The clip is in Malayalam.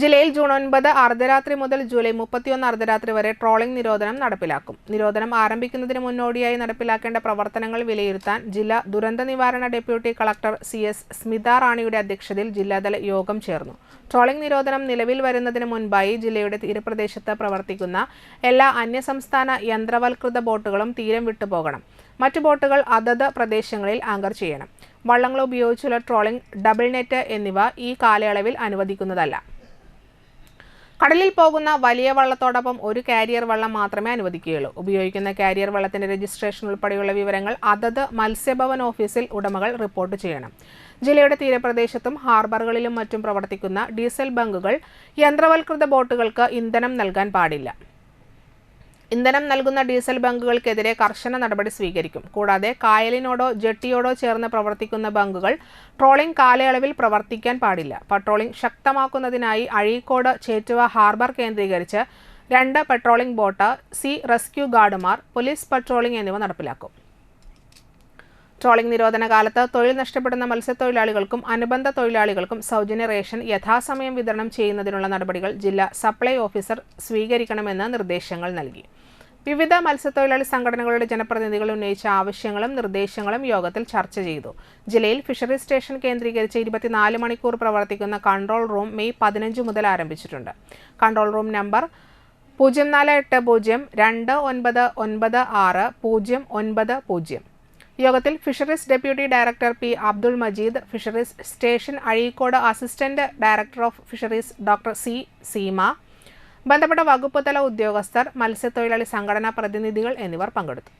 ജില്ലയിൽ ജൂൺ ഒൻപത് അർദ്ധരാത്രി മുതൽ ജൂലൈ മുപ്പത്തിയൊന്ന് അർദ്ധരാത്രി വരെ ട്രോളിംഗ് നിരോധനം നടപ്പിലാക്കും. നിരോധനം ആരംഭിക്കുന്നതിന് മുന്നോടിയായി നടപ്പിലാക്കേണ്ട പ്രവർത്തനങ്ങൾ വിലയിരുത്താൻ ജില്ലാ ദുരന്ത നിവാരണ deputy collector C S Smitha റാണിയുടെ അധ്യക്ഷതയിൽ ജില്ലാതല യോഗം ചേർന്നു. ട്രോളിംഗ് നിരോധനം നിലവിൽ വരുന്നതിന് മുൻപായി ജില്ലയുടെ തീരപ്രദേശത്ത് പ്രവർത്തിക്കുന്ന എല്ലാ അന്യസംസ്ഥാന യന്ത്രവൽകൃത ബോട്ടുകളും തീരം വിട്ടുപോകണം. മറ്റു ബോട്ടുകൾ അതത് പ്രദേശങ്ങളിൽ ആങ്കർ ചെയ്യണം. വള്ളങ്ങൾ ഉപയോഗിച്ചുള്ള ട്രോളിംഗ് ഡബിൾ നെറ്റ് എന്നിവ ഈ കാലയളവിൽ അനുവദിക്കുന്നതല്ല. കടലിൽ പോകുന്ന വലിയ വള്ളത്തോടൊപ്പം ഒരു കാരിയർ വള്ളം മാത്രമേ അനുവദിക്കുകയുള്ളൂ. ഉപയോഗിക്കുന്ന കാരിയർ വള്ളത്തിന്റെ രജിസ്ട്രേഷൻ ഉൾപ്പെടെയുള്ള വിവരങ്ങൾ അതത് മത്സ്യഭവൻ ഓഫീസിൽ ഉടമകൾ റിപ്പോർട്ട് ചെയ്യണം. ജില്ലയുടെ തീരപ്രദേശത്തും ഹാർബറുകളിലും മറ്റും പ്രവർത്തിക്കുന്ന ഡീസൽ ബങ്കുകൾ യന്ത്രവൽകൃത ബോട്ടുകൾക്ക് ഇന്ധനം നൽകാൻ പാടില്ല. ഇന്ധനം നൽകുന്ന ഡീസൽ ബങ്കുകൾക്കെതിരെ കർശന നടപടി സ്വീകരിക്കും. കൂടാതെ കായലിനോടോ ജെട്ടിയോടോ ചേർന്ന് പ്രവർത്തിക്കുന്ന ബങ്കുകൾ ട്രോളിംഗ് കാലയളവിൽ പ്രവർത്തിക്കാൻ പാടില്ല. പട്രോളിംഗ് ശക്തമാക്കുന്നതിനായി അഴീക്കോട് ചേറ്റുവ ഹാർബർ കേന്ദ്രീകരിച്ച് രണ്ട് പട്രോളിംഗ് ബോട്ട് സി റെസ്ക്യൂ ഗാർഡുമാർ പോലീസ് പട്രോളിംഗ് എന്നിവ നടപ്പിലാക്കും. ട്രോളിംഗ് നിരോധന കാലത്ത് തൊഴിൽ നഷ്ടപ്പെടുന്ന മത്സ്യത്തൊഴിലാളികൾക്കും അനുബന്ധ തൊഴിലാളികൾക്കും സൗജന്യ റേഷൻ യഥാസമയം വിതരണം ചെയ്യുന്നതിനുള്ള നടപടികൾ ജില്ലാ സപ്ലൈ ഓഫീസർ സ്വീകരിക്കണമെന്ന് നിർദ്ദേശങ്ങൾ നൽകി. വിവിധ മത്സ്യത്തൊഴിലാളി സംഘടനകളുടെ ജനപ്രതിനിധികൾ ഉന്നയിച്ച ആവശ്യങ്ങളും നിർദ്ദേശങ്ങളും യോഗത്തിൽ ചർച്ച ചെയ്തു. ജില്ലയിൽ ഫിഷറീസ് സ്റ്റേഷൻ കേന്ദ്രീകരിച്ച് ഇരുപത്തിനാല് മണിക്കൂർ പ്രവർത്തിക്കുന്ന കൺട്രോൾ റൂം മെയ് പതിനഞ്ച് മുതൽ ആരംഭിച്ചിട്ടുണ്ട്. കൺട്രോൾ റൂം നമ്പർ പൂജ്യം നാല് എട്ട് പൂജ്യം രണ്ട് ഒൻപത് ഒൻപത് ആറ് പൂജ്യം ഒൻപത് പൂജ്യം. യോഗത്തിൽ fisheries deputy director P Abdul Majeed fisheries station Azhikode assistant director of fisheries doctor C Seema ബന്ധപ്പെട്ട വകുപ്പ് തല ഉദ്യോഗസ്ഥർ മത്സ്യത്തൊഴിലാളി സംഘടനാ പ്രതിനിധികൾ എന്നിവർ പങ്കെടുത്തു.